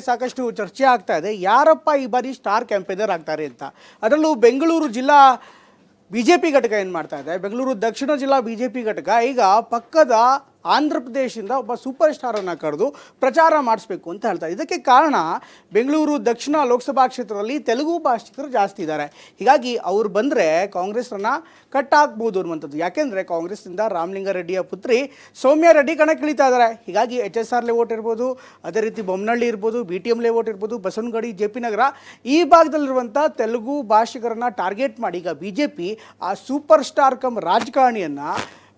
ಸಾಕಷ್ಟು ಚರ್ಚೆ ಆಗ್ತಾ ಇದೆ. ಯಾರಪ್ಪ ಈ ಬಾರಿ ಸ್ಟಾರ್ ಕ್ಯಾಂಪೇನರ್ ಆಗ್ತಾರೆ ಅಂತ? ಅದರಲ್ಲೂ ಬೆಂಗಳೂರು ಜಿಲ್ಲಾ ಬಿ ಜೆ ಪಿ ಘಟಕ ಏನು ಮಾಡ್ತಾ ಇದೆ? ಬೆಂಗಳೂರು ದಕ್ಷಿಣ ಜಿಲ್ಲಾ ಬಿ ಜೆ ಪಿ ಘಟಕ ಈಗ ಪಕ್ಕದ ಆಂಧ್ರ ಪ್ರದೇಶದಿಂದ ಒಬ್ಬ ಸೂಪರ್ ಸ್ಟಾರನ್ನು ಕರೆದು ಪ್ರಚಾರ ಮಾಡಿಸ್ಬೇಕು ಅಂತ ಹೇಳ್ತಾರೆ. ಇದಕ್ಕೆ ಕಾರಣ ಬೆಂಗಳೂರು ದಕ್ಷಿಣ ಲೋಕಸಭಾ ಕ್ಷೇತ್ರದಲ್ಲಿ ತೆಲುಗು ಭಾಷಿಕರು ಜಾಸ್ತಿ ಇದ್ದಾರೆ. ಹೀಗಾಗಿ ಅವ್ರು ಬಂದರೆ ಕಾಂಗ್ರೆಸ್ರನ್ನು ಆಗ್ಬೋದು ಅನ್ನುವಂಥದ್ದು. ಯಾಕೆಂದರೆ ಕಾಂಗ್ರೆಸ್ನಿಂದ ರಾಮಲಿಂಗಾರೆಡ್ಡಿಯ ಪುತ್ರಿ ಸೌಮ್ಯ ರೆಡ್ಡಿ ಕಣಕ್ಕಿಳಿತಾ ಇದ್ದಾರೆ. ಹೀಗಾಗಿ ಎಚ್ ಎಸ್ ಆರ್ ಲೇಔಟ್ ಇರ್ಬೋದು, ಅದೇ ರೀತಿ ಬೊಮ್ಮನಹಳ್ಳಿ ಇರ್ಬೋದು, ಬಿ ಟಿ ಎಂ ಲೇಔಟ್ ಇರ್ಬೋದು, ಬಸವನಗಡಿ, ಜೆ ಪಿ ನಗರ ಈ ಭಾಗದಲ್ಲಿರುವಂಥ ತೆಲುಗು ಭಾಷಿಕರನ್ನು ಟಾರ್ಗೆಟ್ ಮಾಡಿ ಈಗ ಬಿ ಜೆ ಪಿ ಆ ಸೂಪರ್ ಸ್ಟಾರ್ ಕಮ್ ರಾಜಕಾರಣಿಯನ್ನು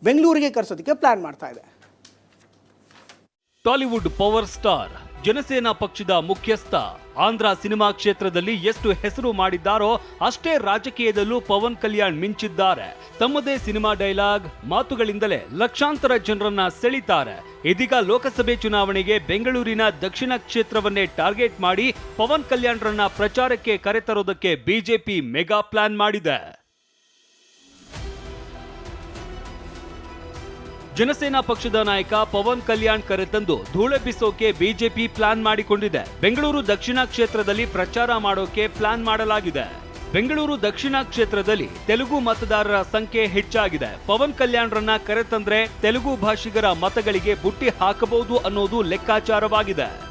ಬೆಂಗಳೂರಿಗೆ ಕರೆಸೋದಕ್ಕೆ ಪ್ಲ್ಯಾನ್ ಮಾಡ್ತಾ ಇದೆ. ಟಾಲಿವುಡ್ ಪವರ್ ಸ್ಟಾರ್, ಜನಸೇನಾ ಪಕ್ಷದ ಮುಖ್ಯಸ್ಥ, ಆಂಧ್ರ ಸಿನಿಮಾ ಕ್ಷೇತ್ರದಲ್ಲಿ ಎಷ್ಟು ಹೆಸರು ಮಾಡಿದ್ದಾರೋ ಅಷ್ಟೇ ರಾಜಕೀಯದಲ್ಲೂ ಪವನ್ ಕಲ್ಯಾಣ್ ಮಿಂಚಿದ್ದಾರೆ. ತಮ್ಮದೇ ಸಿನಿಮಾ ಡೈಲಾಗ್, ಮಾತುಗಳಿಂದಲೇ ಲಕ್ಷಾಂತರ ಜನರನ್ನ ಸೆಳಿತಾರೆ. ಇದೀಗ ಲೋಕಸಭೆ ಚುನಾವಣೆಗೆ ಬೆಂಗಳೂರಿನ ದಕ್ಷಿಣ ಕ್ಷೇತ್ರವನ್ನೇ ಟಾರ್ಗೆಟ್ ಮಾಡಿ ಪವನ್ ಕಲ್ಯಾಣ್ರನ್ನ ಪ್ರಚಾರಕ್ಕೆ ಕರೆತರೋದಕ್ಕೆ ಬಿಜೆಪಿ ಮೆಗಾ ಪ್ಲಾನ್ ಮಾಡಿದೆ. ಜನಸೇನಾ ಪಕ್ಷದ ನಾಯಕ ಪವನ್ ಕಲ್ಯಾಣ್ ಕರೆತಂದು ಧೂಳೆಬ್ಬಿಸೋಕೆ ಬಿಜೆಪಿ ಪ್ಲಾನ್ ಮಾಡಿಕೊಂಡಿದೆ. ಬೆಂಗಳೂರು ದಕ್ಷಿಣ ಕ್ಷೇತ್ರದಲ್ಲಿ ಪ್ರಚಾರ ಮಾಡೋಕೆ ಪ್ಲಾನ್ ಮಾಡಲಾಗಿದೆ. ಬೆಂಗಳೂರು ದಕ್ಷಿಣ ಕ್ಷೇತ್ರದಲ್ಲಿ ತೆಲುಗು ಮತದಾರರ ಸಂಖ್ಯೆ ಹೆಚ್ಚಾಗಿದೆ. ಪವನ್ ಕಲ್ಯಾಣ್ರನ್ನ ಕರೆತಂದ್ರೆ ತೆಲುಗು ಭಾಷಿಗರ ಮತಗಳಿಗೆ ಬುಟ್ಟಿ ಹಾಕಬಹುದು ಅನ್ನೋದು ಲೆಕ್ಕಾಚಾರವಾಗಿದೆ.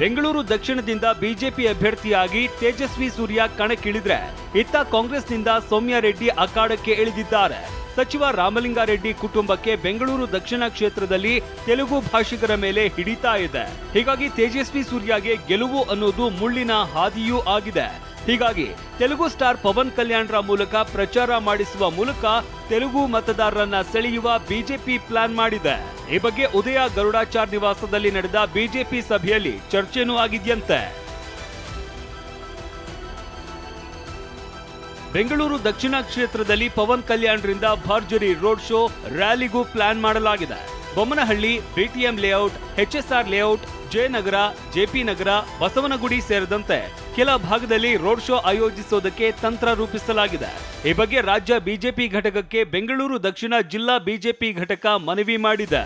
ಬೆಂಗಳೂರು ದಕ್ಷಿಣದಿಂದ ಬಿಜೆಪಿ ಅಭ್ಯರ್ಥಿಯಾಗಿ ತೇಜಸ್ವಿ ಸೂರ್ಯ ಕಣಕ್ಕಿಳಿದ್ರೆ ಇತ್ತ ಕಾಂಗ್ರೆಸ್ನಿಂದ ಸೌಮ್ಯ ರೆಡ್ಡಿ ಅಖಾಡಕ್ಕೆ ಇಳಿದಿದ್ದಾರೆ. ಸಚಿವ ರಾಮಲಿಂಗಾರೆಡ್ಡಿ ಕುಟುಂಬಕ್ಕೆ ಬೆಂಗಳೂರು ದಕ್ಷಿಣ ಕ್ಷೇತ್ರದಲ್ಲಿ ತೆಲುಗು ಭಾಷಿಗರ ಮೇಲೆ ಹಿಡಿತಾ ಇದೆ. ಹೀಗಾಗಿ ತೇಜಸ್ವಿ ಸೂರ್ಯಗೆ ಗೆಲುವು ಅನ್ನೋದು ಮುಳ್ಳಿನ ಹಾದಿಯೂ ಆಗಿದೆ. ಹೀಗಾಗಿ ತೆಲುಗು ಸ್ಟಾರ್ ಪವನ್ ಕಲ್ಯಾಣ್ರ ಮೂಲಕ ಪ್ರಚಾರ ಮಾಡಿಸುವ ಮೂಲಕ ತೆಲುಗು ಮತದಾರರನ್ನ ಸೆಳೆಯುವ ಬಿಜೆಪಿ ಪ್ಲಾನ್ ಮಾಡಿದೆ. ಈ ಬಗ್ಗೆ ಉದಯ ಗರುಡಾಚಾರ್ ನಿವಾಸದಲ್ಲಿ ನಡೆದ ಬಿಜೆಪಿ ಸಭೆಯಲ್ಲಿ ಚರ್ಚೆನೂ ಆಗಿದೆಯಂತೆ. ಬೆಂಗಳೂರು ದಕ್ಷಿಣ ಕ್ಷೇತ್ರದಲ್ಲಿ ಪವನ್ ಕಲ್ಯಾಣ್ರಿಂದ ಭರ್ಜರಿ ರೋಡ್ ಶೋ ರ್ಯಾಲಿಗೂ ಪ್ಲಾನ್ ಮಾಡಲಾಗಿದೆ. Bommanahalli, BTM layout HSR layout, Jayanagar, JP Nagar, Basavanagudi ಸೇರಿದಂತೆ ಕೆಲ ಭಾಗದಲ್ಲಿ ರೋಡ್ ಶೋ ಆಯೋಜಿಸೋದಕ್ಕೆ ತಂತ್ರ ರೂಪಿಸಲಾಗಿದೆ. ಈ ಬಗ್ಗೆ ರಾಜ್ಯ ಬಿಜೆಪಿ ಘಟಕಕ್ಕೆ ಬೆಂಗಳೂರು ದಕ್ಷಿಣ ಜಿಲ್ಲಾ ಬಿಜೆಪಿ ಘಟಕ ಮನವಿ ಮಾಡಿದೆ.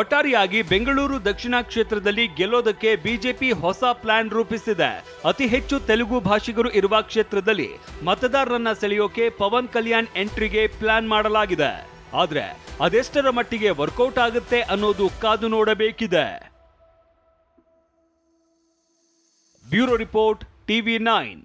ಒಟ್ಟಾರೆಯಾಗಿ ಬೆಂಗಳೂರು ದಕ್ಷಿಣ ಕ್ಷೇತ್ರದಲ್ಲಿ ಗೆಲ್ಲೋದಕ್ಕೆ ಬಿಜೆಪಿ ಹೊಸ ಪ್ಲಾನ್ ರೂಪಿಸಿದೆ. ಅತಿ ಹೆಚ್ಚು ತೆಲುಗು ಭಾಷಿಗರು ಇರುವ ಕ್ಷೇತ್ರದಲ್ಲಿ ಮತದಾರರನ್ನ ಸೆಳೆಯೋಕೆ ಪವನ್ ಕಲ್ಯಾಣ್ ಎಂಟ್ರಿಗೆ ಪ್ಲಾನ್ ಮಾಡಲಾಗಿದೆ. ಆದರೆ ಅದೆಷ್ಟರ ಮಟ್ಟಿಗೆ ವರ್ಕೌಟ್ ಆಗುತ್ತೆ ಅನ್ನೋದು ಕಾದು ನೋಡಬೇಕಿದೆ. Bureau Report TV9.